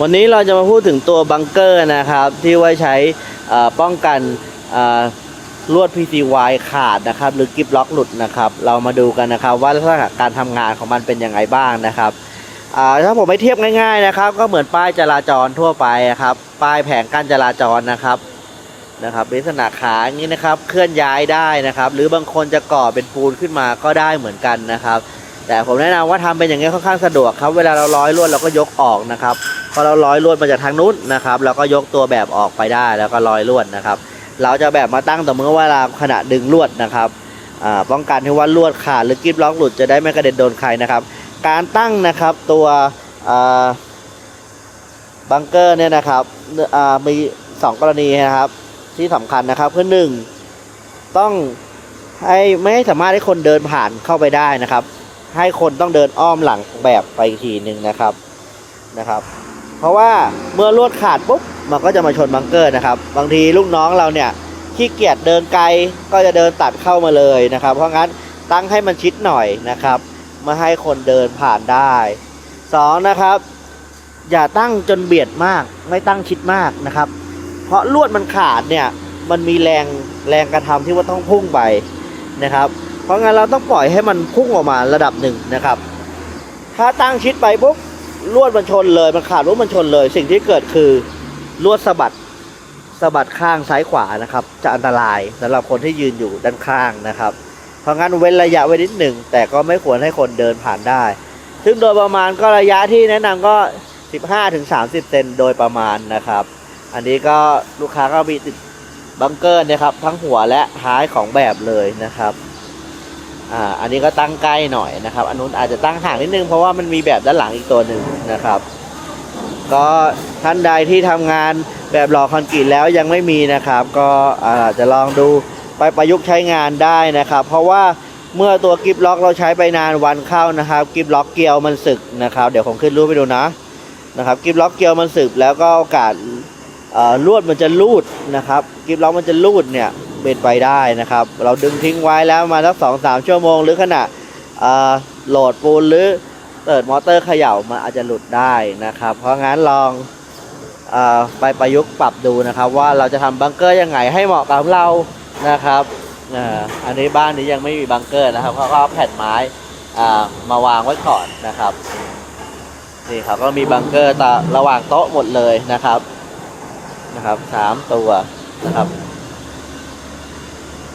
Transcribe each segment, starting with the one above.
วันนี้เราจะมาพูดถึงตัวบังเกอร์นะครับ ที่ไว้ใช้ป้องกันลวด PCY ขาดนะครับ หรือกิบล็อกหลุดนะครับ เรามาดูกันนะครับ ว่าลักษณะการทำงานของมันเป็นยังไงบ้างนะครับถ้าผมไม่เทียบง่ายๆนะครับ ก็เหมือนป้ายจราจรทั่วไปนะครับ ป้ายแผงกั้นจราจรนะครับนะครับลักษณะขาอย่างนี้นะครับ เคลื่อนย้ายได้นะครับ หรือบางคนจะก่อเป็นปูนขึ้นมาก็ได้เหมือนกันนะครับ แต่ผมแนะนำว่าทำเป็นอย่างนี้ค่อนข้างสะดวกครับ เวลาเราร้อยลวดเราก็ยกออกนะครับ พอเราร้อยลวดมาจากทางนู้นนะครับเราก็ยกตัวแบบออกไปได้แล้วก็ร้อยลวดนะครับ เราจะแบบมาตั้งแต่เมื่อเวลาขณะดึงลวดนะครับป้องกันที่ว่าลวดขาดหรือกิ๊บล็อกหลุดจะได้ไม่กระเด็นโดนใครนะครับ การตั้งนะครับตัวบังเกอร์เนี่ยนะครับมีสองกรณีนะครับ ที่สำคัญนะครับคือหนึ่งต้องให้ไม่ให้สามารถให้คนเดินผ่านเข้าไปได้นะครับ ให้คนต้องเดินอ้อมหลังแบบไปอีกทีหนึ่งนะครับนะครับ เพราะว่าเมื่อลวดขาดปุ๊บมันก็จะมาชนบังเกอร์นะครับ บางทีลูกน้องเราเนี่ยขี้เกียจเดินไกลก็จะเดินตัดเข้ามาเลยนะครับ เพราะงั้นตั้งให้มันชิดหน่อยนะครับมาให้คนเดินผ่านได้สองนะครับ อย่าตั้งจนเบียดมาก ไม่ตั้งชิดมากนะครับ เพราะลวดมันขาดเนี่ยมันมีแรงแรงกระทำที่ว่าต้องพุ่งไปนะครับ เพราะงั้นเราต้องปล่อยให้มันพุ่งออกมาระดับหนึ่งนะครับ ถ้าตั้งชิดไปปุ๊บ ลวดมันชนเลยมันขาดปุ๊บมันชนเลย สิ่งที่เกิดคือลวดสะบัดสะบัดข้างซ้ายขวานะครับ จะอันตรายสำหรับคนที่ยืนอยู่ด้านข้างนะครับ เพราะงั้นเว้นระยะไว้นิดหนึ่งแต่ก็ไม่ควรให้คนเดินผ่านได้ ซึ่งโดยประมาณก็ระยะที่แนะนำก็ 15-30 เซนโดยประมาณนะครับ อันนี้ก็ลูกค้าก็มีติดบังเกอร์นะครับ ทั้งหัวและท้ายของแบบเลยนะครับ อ่าอันนี้ก็ตั้งใกล้หน่อยนะครับอันนู้นอาจจะตั้งห่างนิดนึงเพราะว่ามันมีแบบด้านหลังอีกตัวหนึ่งนะครับ ก็ท่านใดที่ทำงานแบบหล่อคอนกรีตแล้วยังไม่มีนะครับ ก็อาจจะลองดูไปประยุกต์ใช้งานได้นะครับ เพราะว่าเมื่อตัวกิฟล็อกเราใช้ไปนานวันเข้านะครับกิฟล็อกเกลียวมันสึกนะครับ เดี๋ยวผมขึ้นรูปไปดูนะนะครับกิฟล็อกเกลียวมันสึกแล้วก็โอกาสลวดมันจะลูดนะครับกิฟล็อกมันจะลูดเนี่ย เป็นไปได้นะครับ เราดึงทิ้งไว้แล้วมาสักสองสามชั่วโมง หรือขณะโหลดปูนหรือเปิดมอเตอร์เขย่ามันอาจจะหลุดได้นะครับ เพราะงั้นลองอไปประยุกต์ปรับดูนะครับ ว่าเราจะทำบังเกอร์ยังไงให้เหมาะกับเรานะครับอ,อันนี้บ้านนี้ยังไม่มีบังเกอร์นะครับเขาก็เอาแผ่นไม้มาวางไว้ก่อนนะครับนี่ครับก็มีบังเกอร์ตระหว่างโต๊ะหมดเลยนะครับนะครับสามตัวนะครับ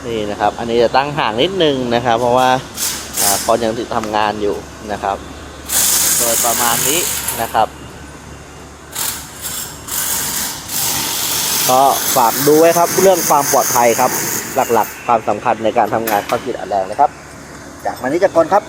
นี่นะครับ อันนี้จะตั้งห่างนิดนึงนะครับ เพราะว่าอ่าคนยังติดทำงานอยู่นะครับ โดยประมาณนี้นะครับ ก็ฝากดูไว้ครับเรื่องความปลอดภัยครับ หลักๆ ความสำคัญในการทำงานคอนกรีตอัดแรงนะครับ จากมานี้จากคนครับ